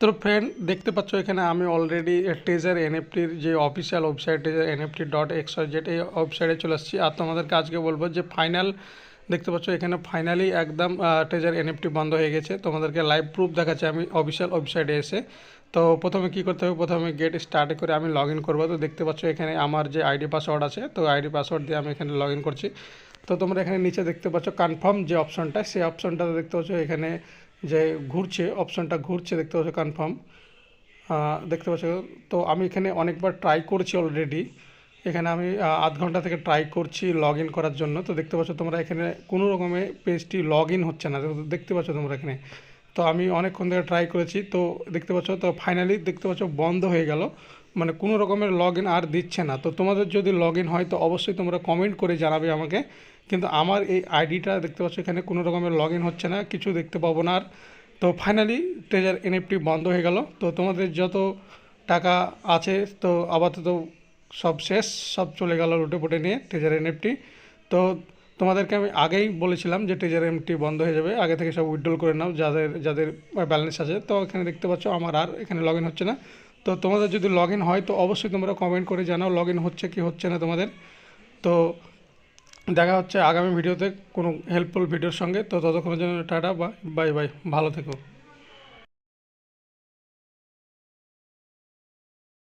তো ফ্রেন্ড দেখতে পাচ্ছ এখানে আমি অলরেডি টেজার এনএফটির যে অফিসিয়াল ওয়েবসাইট টেজার এনএফটি ডট এক্স জেড এই ওয়েবসাইটে চলে আসছি। আর তোমাদেরকে আজকে বলব যে ফাইনাল দেখতে পাচ্ছ এখানে ফাইনালি একদম টেজার এনএফটি বন্ধ হয়ে গেছে। তোমাদেরকে লাইভ প্রুফ দেখাচ্ছে আমি অফিসিয়াল ওয়েবসাইটে এসে। তো প্রথমে কি করতে হবে? প্রথমে গেট স্টার্ট করে আমি লগ ইন করব। তো দেখতে পাচ্ছ এখানে আমার যে আইডি পাসওয়ার্ড আছে, তো আইডি পাসওয়ার্ড দিয়ে আমি এখানে লগ ইন করছি। তো তোমরা এখানে নিচে দেখতে পাচ্ছ কনফার্ম যে অপশনটা সেই অপশনটাতে দেখতে পাচ্ছ এখানে যে ঘুরছে অপশনটা ঘুরছে, দেখতে পাচ্ছ কনফার্ম দেখতে পাচ্ছ, তো আমি এখানে অনেকবার ট্রাই করছি অলরেডি এখানে আমি আধ ঘণ্টা থেকে ট্রাই করছি লগ ইন করার জন্য। তো দেখতে পাচ্ছ তোমরা এখানে কোনো রকমে পেজটি লগ ইন হচ্ছে না। দেখতে পাচ্ছ তোমরা এখানে। তো আমি অনেকক্ষণ থেকে ট্রাই করেছি। তো দেখতে পাচ্ছ, তো ফাইনালি দেখতে পাচ্ছ বন্ধ হয়ে গেল। মানে কোনো রকমের লগ ইন আর দিচ্ছে না। তো তোমাদের যদি লগ ইন হয়, তো অবশ্যই তোমরা কমেন্ট করে জানাবে আমাকে। কিন্তু আমার এই আইডিটা দেখতে পাচ্ছ, এখানে কোনো রকমের লগ ইন হচ্ছে না, কিছু দেখতে পাবো না আর। তো ফাইনালি ট্রেজার এনএফটি বন্ধ হয়ে গেল। তো তোমাদের যত টাকা আছে, তো আপাতত সব শেষ, সব চলে গেল লুটে পুটে নিয়ে ট্রেজার এনএফটি তো তোমাদেরকে আমি আগেই বলেছিলাম যে ট্রেজার এনএফটি বন্ধ হয়ে যাবে। আগে থেকে সব উইথড্রল করে নাও, যাদের যাদের ব্যালেন্স আছে। তো এখানে দেখতে পাচ্ছ, আমার আর এখানে লগ হচ্ছে না। তো তোমাদের যদি লগ ইন হয়, তো অবশ্যই তোমরা কমেন্ট করে জানাও লগ ইন হচ্ছে কি হচ্ছে না তোমাদের। তো দেখা হচ্ছে আগামী ভিডিওতে কোনো হেল্পফুল ভিডিওর সঙ্গে। তো ততক্ষণের জন্য টাটা বা বাই বাই ভালো থেকো।